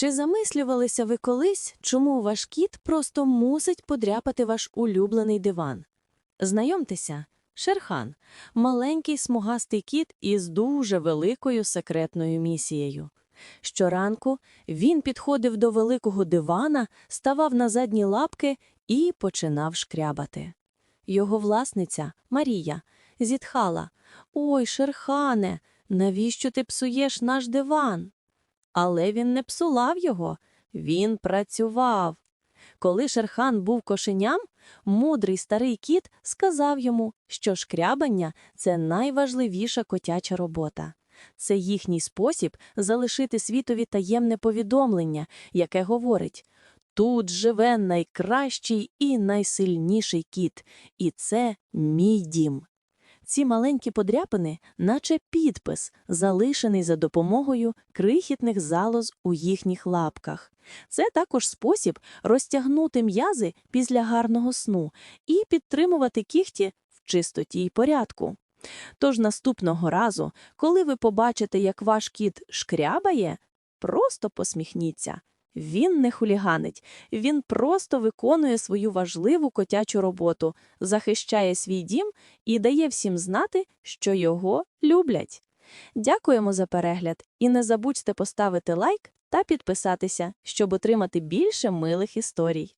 Чи замислювалися ви колись, чому ваш кіт просто мусить подряпати ваш улюблений диван? Знайомтеся, Шерхан – маленький смугастий кіт із дуже великою секретною місією. Щоранку він підходив до великого дивана, ставав на задні лапки і починав шкрябати. Його власниця, Марія, зітхала «Ой, Шерхане, навіщо ти псуєш наш диван?» Але він не псував його, він працював. Коли Шерхан був кошеням, мудрий старий кіт сказав йому, що шкрябання – це найважливіша котяча робота. Це їхній спосіб залишити світові таємне повідомлення, яке говорить «Тут живе найкращий і найсильніший кіт, і це мій дім». Ці маленькі подряпини, наче підпис, залишений за допомогою крихітних залоз у їхніх лапках. Це також спосіб розтягнути м'язи після гарного сну і підтримувати кігті в чистоті й порядку. Тож наступного разу, коли ви побачите, як ваш кіт шкрябає, просто посміхніться. Він не хуліганить, він просто виконує свою важливу котячу роботу, захищає свій дім і дає всім знати, що його люблять. Дякуємо за перегляд і не забудьте поставити лайк та підписатися, щоб отримати більше милих історій.